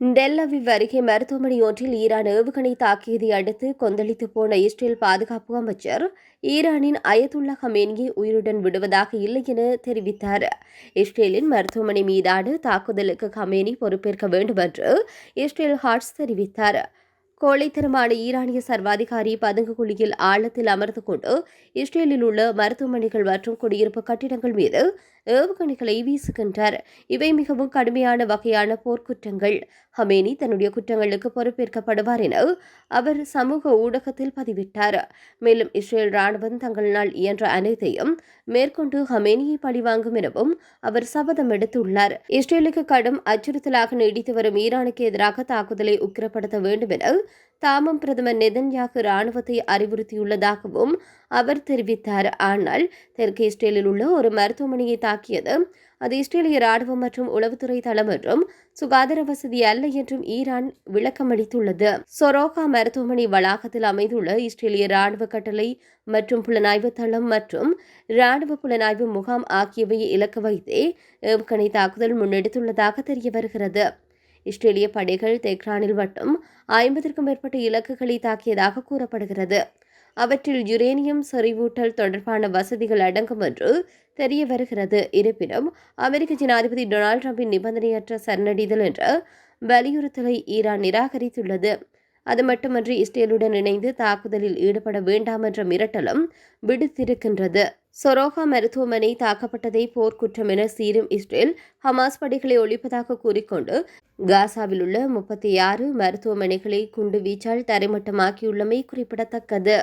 டெல்லவி அருகே மருத்துவமனை ஒன்றில் ஈரான் ஏவுகணை தாக்கியதை அடுத்து கொந்தளித்து போன இஸ்ரேல் பாதுகாப்பு அமைச்சர் ஈரானின் அயதுல்லா ஹமேனியை உயிருடன் விடுவதாக இல்லை என தெரிவித்தார். இஸ்ரேலின் மருத்துவமனை மீதான தாக்குதலுக்கு ஹமேனி பொறுப்பேற்க வேண்டும் என்று இஸ்ரேல் ஹார்ட்ஸ் தெரிவித்தார். கோழைத்தனமான ஈரானிய சர்வாதிகாரி பதுங்கு குழியில் ஆழத்தில் அமர்ந்து கொண்டு இஸ்ரேலில் உள்ள மருத்துவமனைகள் மற்றும் குடியிருப்பு கட்டிடங்கள் மீது ஏவுகணைகளை வீசுகின்றார். இவை மிகவும் கடுமையான வகையான போர்க்குற்றங்கள். ஹமேனி தன்னுடைய குற்றங்களுக்கு பொறுப்பேற்கப்படுவார் என அவர் சமூக ஊடகத்தில் பதிவிட்டார். மேலும் இஸ்ரேல் ராணுவம் நாள் இயன்ற அனைத்தையும் மேற்கொண்டு ஹமேனியை பழிவாங்கும் எனவும் அவர் சபதம் எடுத்துள்ளார். இஸ்ரேலுக்கு கடும் அச்சுறுத்தலாக நீடித்து வரும் ஈரானுக்கு எதிராக தாக்குதலை உக்கிரப்படுத்த வேண்டும் என தாமும் பிரதமர் நெதன்யாகு ராணுவத்தை அறிவுறுத்தியுள்ளதாகவும் அவர் தெரிவித்தார். ஆனால் தெற்கு இஸ்ரேலில் உள்ள ஒரு மருத்துவமனையை தாக்கியது அது இஸ்ரேலிய ராணுவம் மற்றும் உளவுத்துறை தளம் என்றும் சுகாதார வசதி அல்ல என்றும் ஈரான் விளக்கமளித்துள்ளது. சொரோகா மருத்துவமனை வளாகத்தில் அமைந்துள்ள இஸ்ரேலிய ராணுவ கட்டளை மற்றும் புலனாய்வு தளம் மற்றும் ராணுவ புலனாய்வு முகாம் ஆகியவையை இலக்கு வைத்தே ஏவுகணை தாக்குதல் முன்னெடுத்துள்ளதாக தெரிய வருகிறது. இஸ்ரேலிய படைகள் தெஹ்ரானில் மட்டும் ஐம்பதற்கும் மேற்பட்ட இலக்குகளை தாக்கியதாக கூறப்படுகிறது. அவற்றில் யுரேனியம் செறிவூட்டல் தொடர்பான வசதிகள் அடங்கும் என்று தெரிய வருகிறது. இருப்பினும் அமெரிக்க ஜனாதிபதி டொனால்டு டிரம்பின் நிபந்தனையற்ற சரணடைதல் என்ற வலியுறுத்தலை ஈரான் நிராகரித்துள்ளது. அது மட்டுமன்றி இஸ்ரேலுடன் இணைந்து தாக்குதலில் ஈடுபட வேண்டாம் என்ற மிரட்டலும் விடுத்திருக்கின்றது. சொரோகா மருத்துவமனை தாக்கப்பட்டதை போர்க்குற்றம் என சீரும் இஸ்ரேல் ஹமாஸ் படைகளை ஒழிப்பதாக கூறிக்கொண்டு காசாவில் உள்ள முப்பத்தி ஆறு மருத்துவமனைகளை குண்டு வீச்சால் தரைமட்டமாக்கியுள்ளமை குறிப்பிடத்தக்கது.